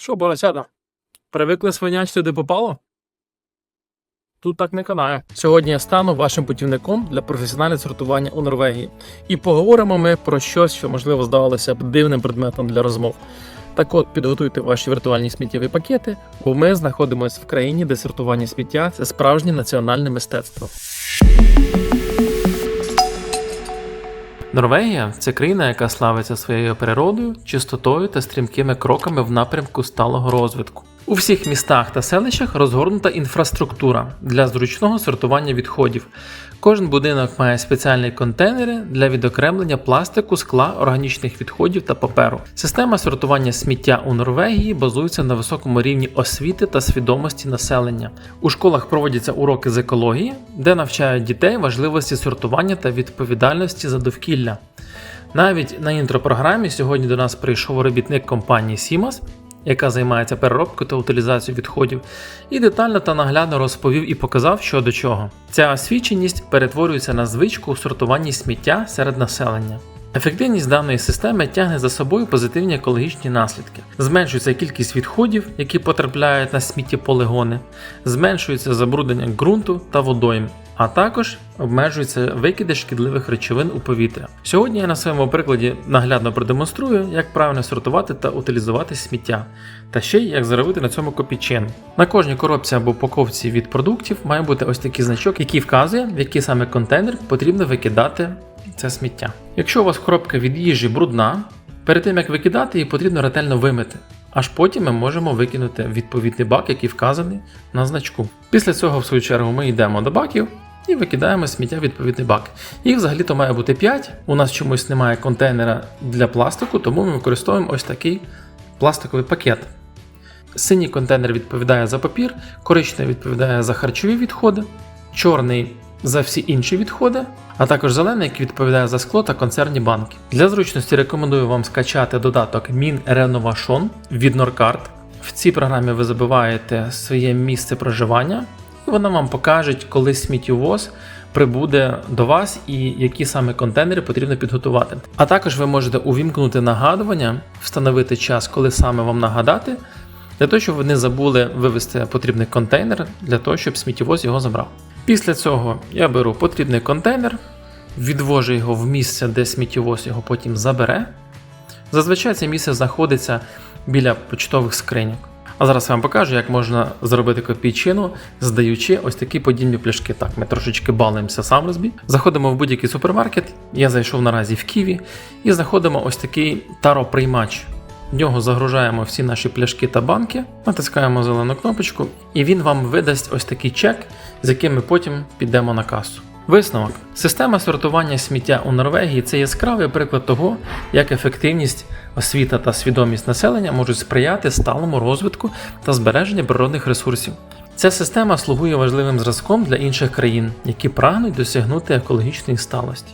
Що, борочата? Привикли свинячити, де попало? Тут так не канає. Сьогодні я стану вашим путівником для професіонального сортування у Норвегії. І поговоримо ми про щось, що можливо здавалося б дивним предметом для розмов. Так от підготуйте ваші віртуальні сміттєві пакети, бо ми знаходимося в країні, де сортування сміття це справжнє національне мистецтво. Норвегія це країна, яка славиться своєю природою, чистотою та стрімкими кроками в напрямку сталого розвитку. У всіх містах та селищах розгорнута інфраструктура для зручного сортування відходів. Кожен будинок має спеціальні контейнери для відокремлення пластику, скла, органічних відходів та паперу. Система сортування сміття у Норвегії базується на високому рівні освіти та свідомості населення. У школах проводяться уроки з екології, де навчають дітей важливості сортування та відповідальності за довкілля. Навіть на інтропрограмі сьогодні до нас прийшов робітник компанії Siemens, яка займається переробкою та утилізацією відходів, і детально та наглядно розповів і показав, що до чого. Ця освіченість перетворюється на звичку у сортуванні сміття серед населення. Ефективність даної системи тягне за собою позитивні екологічні наслідки. Зменшується кількість відходів, які потрапляють на сміттєполигони, зменшується забруднення ґрунту та водойм, а також обмежуються викиди шкідливих речовин у повітря. Сьогодні я на своєму прикладі наглядно продемонструю, як правильно сортувати та утилізувати сміття, та ще й як заробити на цьому копійчин. На кожній коробці або упаковці від продуктів має бути ось такий значок, який вказує, в який саме контейнер потрібно викидати це сміття. Якщо у вас коробка від їжі брудна, перед тим як викидати, її потрібно ретельно вимити. Аж потім ми можемо викинути відповідний бак, який вказаний на значку. Після цього, в свою чергу, ми йдемо до баків і викидаємо сміття в відповідний бак. Їх взагалі-то має бути 5. У нас чомусь немає контейнера для пластику, тому ми використовуємо ось такий пластиковий пакет. Синій контейнер відповідає за папір, коричневий відповідає за харчові відходи, чорний за всі інші відходи, а також зелений, який відповідає за скло та консервні банки. Для зручності рекомендую вам скачати додаток Min від Norcard. В цій програмі ви забиваєте своє місце проживання, і вона вам покаже, коли сміттєвоз прибуде до вас і які саме контейнери потрібно підготувати. А також ви можете увімкнути нагадування, встановити час, коли саме вам нагадати, для того, щоб ви не забули вивести потрібний контейнер, для того, щоб сміттєвоз його забрав. Після цього я беру потрібний контейнер, відвожу його в місце, де сміттєвоз його потім забере. Зазвичай це місце знаходиться біля почтових скриньок. А зараз я вам покажу, як можна зробити копійчину, здаючи ось такі подібні пляшки. Так, ми трошечки балуємося сам розбій. Заходимо в будь-який супермаркет. Я зайшов наразі в Ківі і знаходимо ось такий тароприймач. В нього загружаємо всі наші пляшки та банки, натискаємо зелену кнопочку, і він вам видасть ось такий чек, з яким ми потім підемо на касу. Висновок: система сортування сміття у Норвегії це яскравий приклад того, як ефективність, освіта та свідомість населення можуть сприяти сталому розвитку та збереженню природних ресурсів. Ця система слугує важливим зразком для інших країн, які прагнуть досягнути екологічної сталості.